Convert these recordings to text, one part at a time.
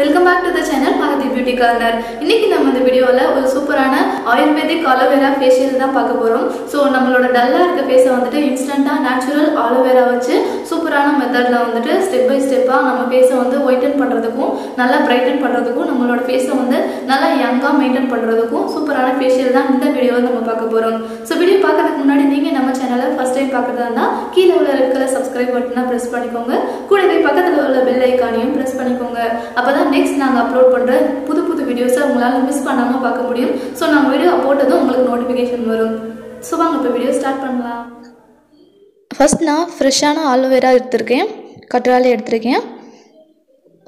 Welcome back to the channel Magathi beauty corner இன்னைக்கு நம்ம இந்த வீடியோவில் ஒரு சூப்பரான ஆயுர்வேதிக் அலோவேரா ஃபேஷியல் தான் பார்க்க போகிறோம் ஸோ நம்மளோட டல்லாக இருக்க ஃபேஸை வந்துட்டு இன்ஸ்டண்ட்டாக நேச்சுரல் ஆலோவேரா வச்சு சூப்பரான மெத்தடில் வந்துட்டு ஸ்டெப் பை ஸ்டெப்பாக நம்ம ஃபேஸை வந்து ஒயிட்டன் பண்ணுறதுக்கும் நல்லா பிரைட்டன் பண்ணுறதுக்கும் நம்மளோட ஃபேஸை வந்து நல்லா யங்காக மெயின்டைன் பண்ணுறதுக்கும் சூப்பரான ஃபேஷியல் தான் இந்த வீடியோவை நம்ம பார்க்க போகிறோம் ஸோ வீடியோ பார்க்கறதுக்கு முன்னாடி நீங்கள் நம்ம சேனலை ஃபஸ்ட் டைம் பார்க்குறதா இருந்தால் கீழே உள்ள இருக்கிற சப்ஸ்கிரைப் பட்டனை ப்ரெஸ் பண்ணிக்கோங்க. கூடவே பக்கத்தில் உள்ள பெல் ஐக்கானையும் ப்ரெஸ் பண்ணிக்கோங்க. அப்போ தான் நெக்ஸ்ட் நாங்கள் அப்லோட் பண்ணுற வீடியோஸை உங்களால் மிஸ் பண்ணாமல் பார்க்க முடியும். ஸோ நாங்கள் வீடியோ போட்டதும் உங்களுக்கு நோட்டிஃபிகேஷன் வரும். ஸோ வாங்க இப்போ வீடியோ ஸ்டார்ட் பண்ணலாம். ஃபஸ்ட் நான் ஃப்ரெஷ்ஷான ஆலோவேரா எடுத்திருக்கேன். கற்றாழை எடுத்திருக்கேன்.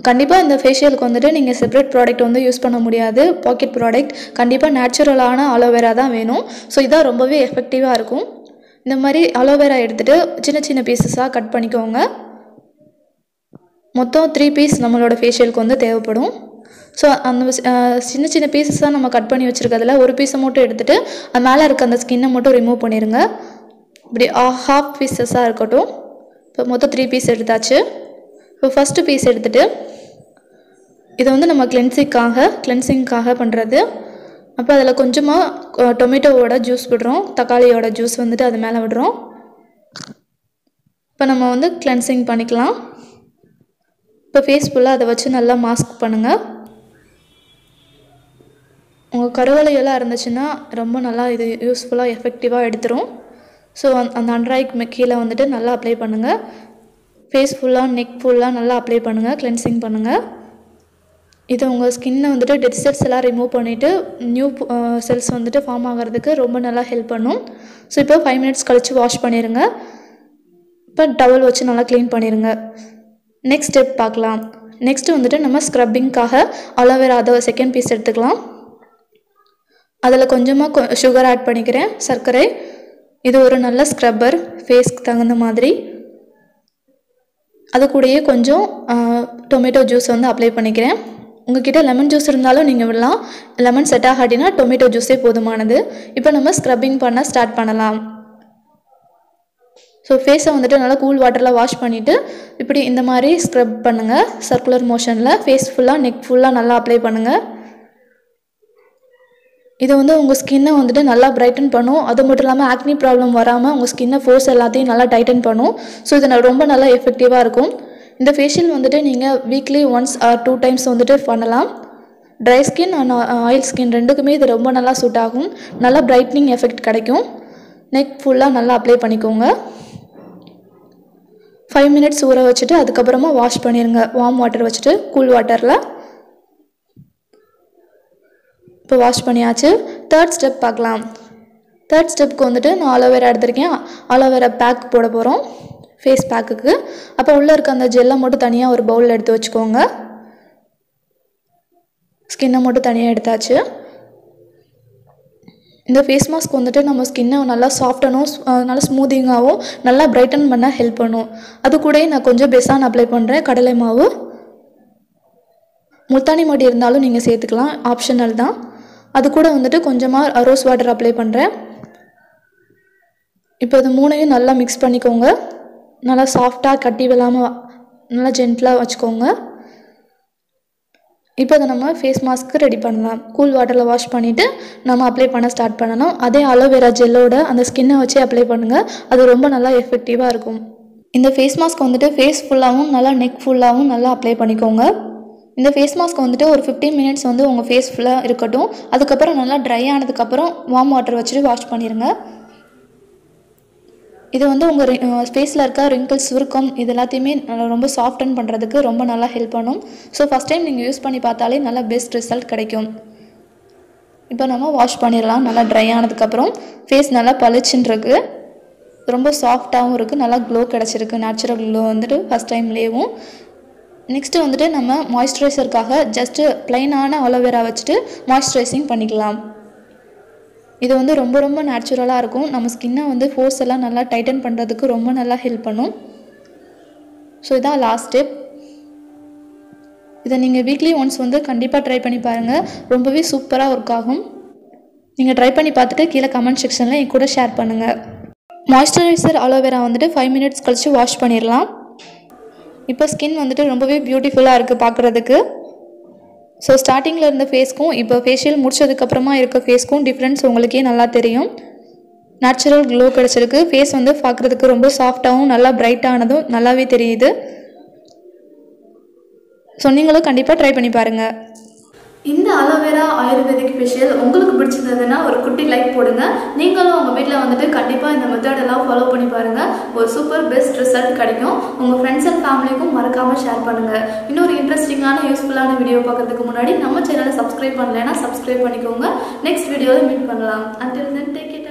கண்டிப்பாக இந்த ஃபேஷியலுக்கு வந்துட்டு நீங்கள் செப்பரேட் ப்ராடக்ட் வந்து யூஸ் பண்ண முடியாது. பாக்கெட் ப்ராடக்ட் கண்டிப்பாக நேச்சுரலான ஆலோவேரா தான் வேணும். ஸோ இதான் ரொம்பவே எஃபெக்டிவாக இருக்கும். இந்த மாதிரி அலோவேரா எடுத்துகிட்டு சின்ன சின்ன பீசஸாக கட் பண்ணிக்கோங்க. மொத்தம் த்ரீ பீஸ் நம்மளோட ஃபேஷியலுக்கு வந்து தேவைப்படும். ஸோ அந்த சின்ன சின்ன சின்ன தான் நம்ம கட் பண்ணி வச்சுருக்கிறதுல. ஒரு பீஸை மட்டும் எடுத்துகிட்டு அது மேலே இருக்க அந்த ஸ்கின்னை மட்டும் ரிமூவ் பண்ணிடுங்க இப்படி ஹாஃப் பீசஸாக இருக்கட்டும். இப்போ மொத்தம் த்ரீ பீஸ் எடுத்தாச்சு. இப்போ ஃபஸ்ட்டு பீஸ் எடுத்துகிட்டு இதை வந்து நம்ம கிளென்சிங்காக கிளென்சிங்காக பண்ணுறது அப்போ அதில் கொஞ்சமாக டொமேட்டோவோட ஜூஸ் விடுறோம். தக்காளியோட ஜூஸ் வந்துட்டு அது மேலே விடுறோம். இப்போ நம்ம வந்து கிளென்சிங் பண்ணிக்கலாம். இப்போ ஃபேஸ் ஃபுல்லாக அதை வச்சு நல்லா மாஸ்க் பண்ணுங்கள் உங்கள் எல்லாம் இருந்துச்சுன்னா ரொம்ப நல்லா இது யூஸ்ஃபுல்லாக எஃபெக்டிவாக எடுத்துரும். ஸோ அந்த அண்ட்ராய்க்கு கீழே வந்துட்டு நல்லா அப்ளை பண்ணுங்கள் ஃபேஸ் ஃபுல்லாக நெக் ஃபுல்லாக நல்லா அப்ளை பண்ணுங்கள் கிளென்சிங் பண்ணுங்கள் இது உங்கள் ஸ்கின்னை வந்துட்டு டெட் செல்ஸ் எல்லாம் ரிமூவ் பண்ணிவிட்டு நியூ செல்ஸ் வந்துட்டு ஃபார்ம் ஆகிறதுக்கு ரொம்ப நல்லா ஹெல்ப் பண்ணும். ஸோ இப்போ ஃபைவ் மினிட்ஸ் கழித்து வாஷ் பண்ணிடுங்க இப்போ டவல் வச்சு நல்லா க்ளீன் பண்ணிடுங்க நெக்ஸ்ட் ஸ்டெப் பார்க்கலாம். நெக்ஸ்ட்டு வந்துட்டு நம்ம ஸ்க்ரப்பிங்க்காக அலோவேரா அதை செகண்ட் பீஸ் எடுத்துக்கலாம். அதில் கொஞ்சமாக சுகர் ஆட் பண்ணிக்கிறேன் சர்க்கரை. இது ஒரு நல்ல ஸ்க்ரப்பர் ஃபேஸ்க்கு தகுந்த மாதிரி. அது கூடயே கொஞ்சம் டொமேட்டோ ஜூஸ் வந்து அப்ளை பண்ணிக்கிறேன். உங்ககிட்ட லெமன் ஜூஸ் இருந்தாலும் நீங்கள் விடலாம். லெமன் செட் ஆகாட்டினா டொமேட்டோ ஜூஸே போதுமானது. இப்போ நம்ம ஸ்க்ரப்பிங் பண்ண ஸ்டார்ட் பண்ணலாம். ஸோ ஃபேஸை வந்துட்டு நல்லா கூல் வாட்டரில் வாஷ் பண்ணிவிட்டு இப்படி இந்த மாதிரி ஸ்க்ரப் பண்ணுங்கள் சர்க்குலர் மோஷனில் ஃபேஸ் ஃபுல்லாக நெக் ஃபுல்லாக நல்லா அப்ளை பண்ணுங்கள் இது வந்து உங்கள் ஸ்கின்னை வந்துட்டு நல்லா பிரைட்டன் பண்ணும். அது மட்டும் இல்லாமல் ஆக்னி ப்ராப்ளம் வராமல் உங்கள் ஸ்கின்னை ஃபோர்ஸ் எல்லாத்தையும் நல்லா டைட்டன் பண்ணும். ஸோ இது ரொம்ப நல்லா எஃபெக்டிவாக இருக்கும். இந்த ஃபேஷியல் வந்துட்டு நீங்கள் weekly once or two times வந்துட்டு பண்ணலாம். Dry skin and oil skin ரெண்டுக்குமே இது ரொம்ப நல்லா சூட் ஆகும். நல்லா பிரைட்னிங் எஃபெக்ட் கிடைக்கும். நெக் ஃபுல்லாக நல்லா அப்ளை பண்ணிக்கோங்க. ஃபைவ் மினிட்ஸ் ஊற வச்சுட்டு அதுக்கப்புறமா வாஷ் பண்ணிடுங்க வார்ம் வாட்டர் வச்சுட்டு கூல் வாட்டரில் இப்போ வாஷ் பண்ணியாச்சு. தேர்ட் ஸ்டெப் பார்க்கலாம். தேர்ட் ஸ்டெப்க்கு வந்துட்டு நான் அலோவேரா எடுத்திருக்கேன். அலோவேரா பேக் போட போகிறோம் ஃபேஸ் பேக்குக்கு அப்போ உள்ளே இருக்க அந்த ஜெல்லை மட்டும் தனியாக ஒரு பவுலில் எடுத்து வச்சுக்கோங்க. ஸ்கின்னை மட்டும் தனியாக எடுத்தாச்சு. இந்த ஃபேஸ் மாஸ்க் வந்துட்டு நம்ம ஸ்கின்னை நல்லா சாஃப்டனும் நல்லா ஸ்மூதிங்காகவும் நல்லா பிரைட்டன் பண்ண ஹெல்ப் பண்ணும். அது கூடயே நான் கொஞ்சம் பெசான் அப்ளை பண்ணுறேன் கடலை மாவு. முல்தானி மட்டி இருந்தாலும் நீங்கள் சேர்த்துக்கலாம். ஆப்ஷனல் தான். அது கூட வந்துட்டு கொஞ்சமாக ரோஸ் வாட்டர் அப்ளை பண்ணுறேன் இப்போ இது மூணையும் நல்லா மிக்ஸ் பண்ணிக்கோங்க. நல்லா சாஃப்டாக கட்டி விழாமல் நல்லா ஜென்டிலாக வச்சுக்கோங்க. இப்போ அதை நம்ம ஃபேஸ் மாஸ்க்கு ரெடி பண்ணலாம். கூல் வாட்டரில் வாஷ் பண்ணிவிட்டு நம்ம அப்ளை பண்ண ஸ்டார்ட் பண்ணணும். அதே அலோவேரா ஜெல்லோட அந்த ஸ்கின்னை வச்சு அப்ளை பண்ணுங்கள் அது ரொம்ப நல்லா எஃபெக்டிவாக இருக்கும். இந்த ஃபேஸ் மாஸ்க் வந்துட்டு ஃபேஸ் ஃபுல்லாகவும் நல்லா நெக் ஃபுல்லாகவும் நல்லா அப்ளை பண்ணிக்கோங்க. இந்த ஃபேஸ் மாஸ்க் வந்துட்டு ஒரு 15 மினிட்ஸ் வந்து உங்கள் ஃபேஸ் ஃபுல்லாக இருக்கட்டும். அதுக்கப்புறம் நல்லா ட்ரை ஆனதுக்கப்புறம் வார்ம் வாட்டர் வச்சுட்டு வாஷ் பண்ணிடுங்க இது வந்து உங்கள் ஃபேஸில் இருக்க ரிங்கிள்ஸ் சுருக்கம் இது எல்லாத்தையுமே நல்லா ரொம்ப சாஃப்டன் பண்ணுறதுக்கு ரொம்ப நல்லா ஹெல்ப் பண்ணும். ஸோ ஃபஸ்ட் டைம் நீங்கள் யூஸ் பண்ணி பார்த்தாலே நல்லா பெஸ்ட் ரிசல்ட் கிடைக்கும். இப்போ நம்ம வாஷ் பண்ணிடலாம். நல்லா ட்ரை ஆனதுக்கப்புறம் ஃபேஸ் நல்லா பளிச்சின்னுருக்கு ரொம்ப சாஃப்டாகவும் இருக்குது நல்லா க்ளோ கிடச்சிருக்கு. நேச்சுரல் க்ளோ வந்துட்டு ஃபஸ்ட் டைம்லேயும் நெக்ஸ்ட்டு வந்துட்டு நம்ம மாய்ஸ்சரைசருக்காக ஜஸ்ட்டு ப்ளைனான அலோவேரா வச்சுட்டு மாய்ஸ்சரைசிங் பண்ணிக்கலாம். இது வந்து ரொம்ப ரொம்ப நேச்சுரலாக இருக்கும். நம்ம ஸ்கின்னை வந்து ஃபோர்ஸ் எல்லாம் நல்லா டைட்டன் பண்ணுறதுக்கு ரொம்ப நல்லா ஹெல்ப் பண்ணும். ஸோ இதான் லாஸ்ட் ஸ்டெப் இதை நீங்கள் வீக்லி ஒன்ஸ் வந்து கண்டிப்பாக ட்ரை பண்ணி பாருங்கள் ரொம்பவே சூப்பராக ஒர்க் ஆகும். நீங்கள் ட்ரை பண்ணி பார்த்துட்டு கீழே கமெண்ட் செக்ஷனில் என் கூட ஷேர் பண்ணுங்கள் மாய்ஸ்சரைசர் அலோவேரா வந்துட்டு ஃபைவ் மினிட்ஸ் கழித்து வாஷ் பண்ணிடலாம். இப்போ ஸ்கின் வந்துட்டு ரொம்பவே பியூட்டிஃபுல்லாக இருக்குது பார்க்குறதுக்கு ஸோ ஸ்டார்டிங்கில் இருந்த ஃபேஸ்க்கும் இப்போ ஃபேஷியல் முடிச்சதுக்கப்புறமா இருக்க ஃபேஸ்க்கும் டிஃப்ரென்ஸ் உங்களுக்கே நல்லா தெரியும். நேச்சுரல் க்ளோ கிடச்சிருக்கு. ஃபேஸ் வந்து பார்க்குறதுக்கு ரொம்ப சாஃப்டாகவும் நல்லா பிரைட்டானதும் நல்லாவே தெரியுது. ஸோ நீங்களும் கண்டிப்பாக ட்ரை பண்ணி பாருங்கள் இந்த அலோவேரா ஆயுர்வேதிக் ஒரு குட்டி லைக் போடுங்க. நீங்களும் உங்கள் வீட்டில் வந்துட்டு கண்டிப்பாக இந்த மெத்தடெல்லாம் ஃபாலோ பண்ணி பாருங்கள் ஒரு சூப்பர் பெஸ்ட் ரிசல்ட் கிடைக்கும். உங்கள் ஃப்ரெண்ட்ஸ் அண்ட் ஃபேமிலிக்கும் மறக்காமல் ஷேர் பண்ணுங்கள் இன்னொரு இன்ட்ரெஸ்டிங்கான யூஸ்ஃபுல்லான வீடியோ பார்க்கறதுக்கு முன்னாடி நம்ம சேனலை சப்ஸ்கிரைப் பண்ணலைன்னா சப்ஸ்கிரைப் பண்ணிக்கோங்க. நெக்ஸ்ட் வீடியோவில் மீட் பண்ணலாம். Until then take it